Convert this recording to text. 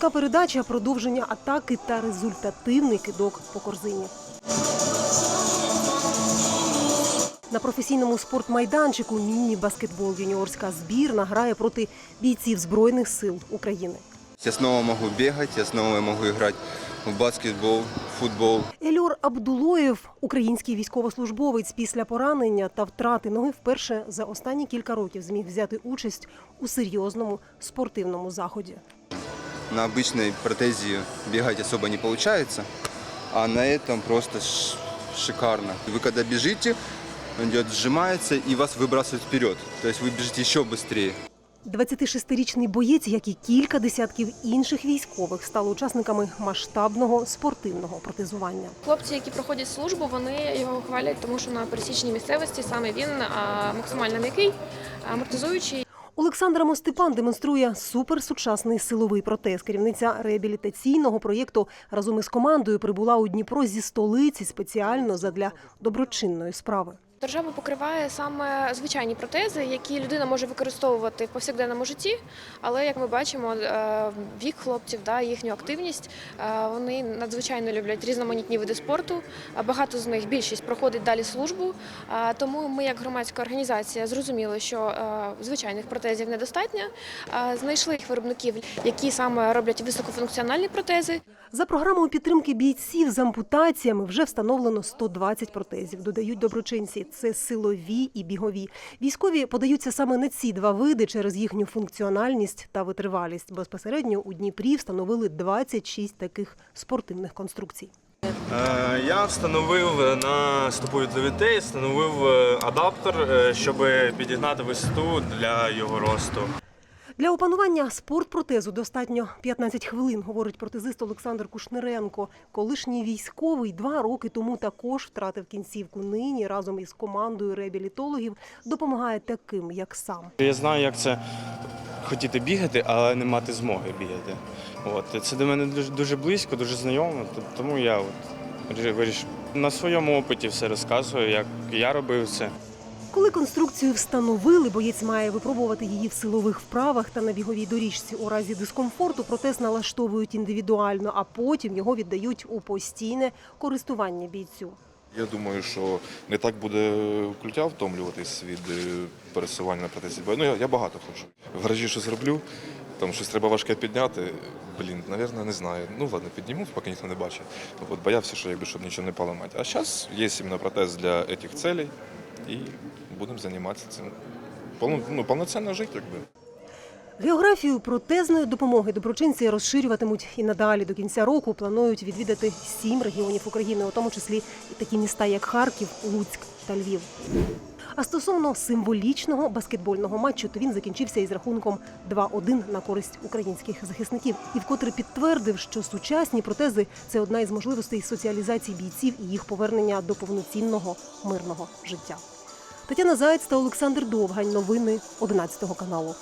Коротка передача, продовження атаки та результативний кидок по корзині. На професійному спортмайданчику міні-баскетбол юніорська збірна грає проти бійців Збройних сил України. Я снова могу бегать, я снова могу играть в баскетбол, футбол. Ельор Абдулоєв, український військовослужбовець після поранення та втрати ноги, вперше за останні кілька років зміг взяти участь у серйозному спортивному заході На обычной протезе бегать особо не получается, а на этом просто ш- шикарно. Вы когда бежите, он идет, сжимается и вас выбрасывает вперед. То есть вы бежите еще быстрее. 26-річний боєць, як і кілька десятків інших військових, стали учасниками масштабного спортивного протезування. Хлопці, які проходять службу, вони його хвалять, тому що на пересічній місцевості саме він а, максимально м'який, амортизуючий. Олександра Мостепан демонструє суперсучасний силовий протез. Керівниця реабілітаційного проєкту разом із командою прибула у Дніпро зі столиці спеціально задля доброчинної справи. Держава покриває саме звичайні протези, які людина може використовувати в повсякденному житті. Але як ми бачимо, е, вік хлопців, да, їхню активність, е, вони надзвичайно люблять різноманітні види спорту. Багато з них більшість проходить далі службу. Тому ми, як громадська організація, зрозуміли, що е, звичайних протезів недостатньо. Знайшли їх виробників, які саме роблять високофункціональні протези. За програмою підтримки бійців з ампутаціями вже встановлено 120 протезів. Додають доброчинці. Це силові і бігові. Військові подаються саме на ці два види через їхню функціональність та витривалість. Безпосередньо у Дніпрі встановили 26 таких спортивних конструкцій. Е, Я встановив на стопу для дітей, встановив е, адаптер, е, щоб підігнати висоту для його росту. Для опанування спортпротезу достатньо 15 хвилин, говорить протезист Олександр Кушниренко. Колишній військовий два роки тому також втратив кінцівку. Нині разом із командою реабілітологів допомагає таким, як сам. Я знаю, як це хотіти бігати, але не мати змоги бігати. От. Це до мене дуже, дуже близько, дуже знайомо, тому я от вирішив на своєму опиті все розказую, як я робив це. Коли конструкцію встановили, боєць має випробувати її в силових вправах та на біговій доріжці. У разі дискомфорту протез налаштовують індивідуально, а потім його віддають у постійне користування бійцю. Я думаю, що не так буде культя втомлюватись від е, пересування на протезі. Ну, я, я багато ходжу. В гаражі щось роблю, там щось треба важке підняти. Блін, навірно, не знаю. Ну ладно, підніму, поки ніхто не бачить. От боявся, що якби щоб нічого не поламати. А зараз є іменно протез для цих целей і будемо займатися цим. Ну, повноцінно жити, якби. Географію протезної допомоги доброчинці розширюватимуть і надалі. До кінця року планують відвідати сім регіонів України, у тому числі і такі міста, як Харків, Луцьк та Львів. А стосовно символічного баскетбольного матчу, то він закінчився із рахунком 2-1 на користь українських захисників, і вкотре підтвердив, що сучасні протези це одна із можливостей соціалізації бійців і їх повернення до повноцінного мирного життя. Тетяна Заєць та Олександр Довгань. Новини 11 каналу.